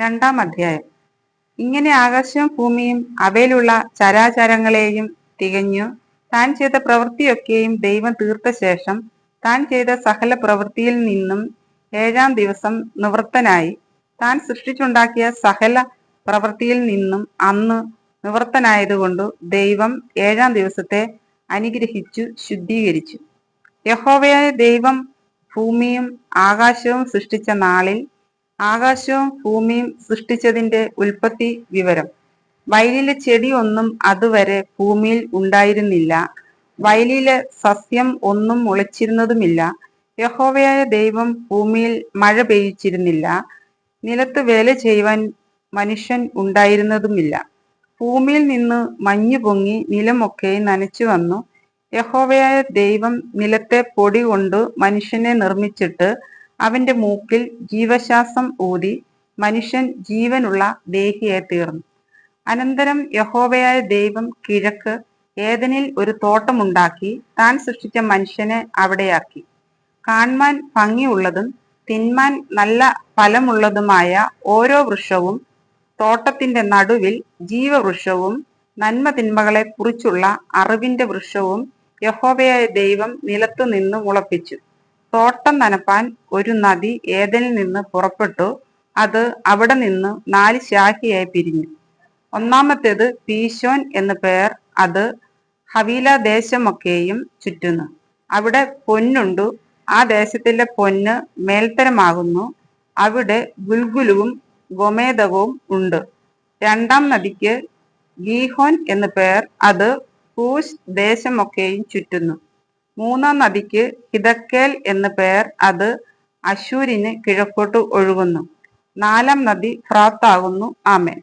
രണ്ടാം അധ്യായം. ഇങ്ങനെ ആകാശവും ഭൂമിയും അവയിലുള്ള ചരാചരങ്ങളെയും തികഞ്ഞു. താൻ ചെയ്ത പ്രവൃത്തിയൊക്കെയും ദൈവം തീർത്ത ശേഷം താൻ ചെയ്ത സകല പ്രവൃത്തിയിൽ നിന്നും ഏഴാം ദിവസം നിവൃത്തനായി. താൻ സൃഷ്ടിച്ചുണ്ടാക്കിയ സകല പ്രവൃത്തിയിൽ നിന്നും അന്ന് നിവൃത്തനായതുകൊണ്ട് ദൈവം ഏഴാം ദിവസത്തെ അനുഗ്രഹിച്ചു ശുദ്ധീകരിച്ചു. യഹോവയായ ദൈവം ഭൂമിയും ആകാശവും സൃഷ്ടിച്ച നാളിൽ ആകാശവും ഭൂമിയും സൃഷ്ടിച്ചതിന്റെ ഉൽപ്പത്തി വിവരം. വയലിലെ ചെടി ഒന്നും അതുവരെ ഭൂമിയിൽ ഉണ്ടായിരുന്നില്ല. വയലിലെ സസ്യം ഒന്നും മുളച്ചിരുന്നതുമില്ല. യഹോവയായ ദൈവം ഭൂമിയിൽ മഴ പെയ്യിച്ചിരുന്നില്ല. നിലത്ത് വേല ചെയ്യുവാൻ മനുഷ്യൻ ഉണ്ടായിരുന്നതുമില്ല. ഭൂമിയിൽ നിന്ന് മഞ്ഞു പൊങ്ങി നിലമൊക്കെ നനച്ചു വന്നു. യഹോവയായ ദൈവം നിലത്തെ പൊടി കൊണ്ട് മനുഷ്യനെ നിർമ്മിച്ചിട്ട് അവന്റെ മൂക്കിൽ ജീവശ്വാസം ഊതി മനുഷ്യൻ ജീവനുള്ള ദേഹിയെ തീർന്നു. അനന്തരം യഹോവയായ ദൈവം കിഴക്ക് ഏതനിൽ ഒരു തോട്ടമുണ്ടാക്കി താൻ സൃഷ്ടിച്ച മനുഷ്യനെ അവിടെയാക്കി. കാൺമാൻ ഭംഗിയുള്ളതും തിന്മാൻ നല്ല ഫലമുള്ളതുമായ ഓരോ വൃക്ഷവും തോട്ടത്തിന്റെ നടുവിൽ ജീവവൃക്ഷവും നന്മ തിന്മകളെ കുറിച്ചുള്ള അറിവിന്റെ വൃക്ഷവും യഹോവയായ ദൈവം നിലത്തു നിന്ന് മുളപ്പിച്ചു. തോട്ടം നനപ്പാൻ ഒരു നദി ഏതനിൽ നിന്ന് പുറപ്പെട്ടു അത് അവിടെ നിന്ന് നാല് ശാഖയായി പിരിഞ്ഞു. ഒന്നാമത്തേത് പീശോൻ എന്ന പേർ അത് ഹവീല ദേശമൊക്കെയും ചുറ്റുന്നു. അവിടെ പൊന്നുണ്ടു ആ ദേശത്തിലെ പൊന്ന് മേൽത്തരമാകുന്നു. അവിടെ ഗുൽഗുലുവും ഗോമേതകവും ഉണ്ട്. രണ്ടാം നദിക്ക് ഗീഹോൻ എന്ന പേർ അത് കൂശ് ദേശമൊക്കെയും ചുറ്റുന്നു. മൂന്നാം നദിക്ക് ഹിതക്കേൽ എന്ന് പേർ അത് അശൂരിന് കിഴക്കോട്ട് ഒഴുകുന്നു. നാലാം നദി ഫ്രാത്താകുന്നു. ആമേൻ.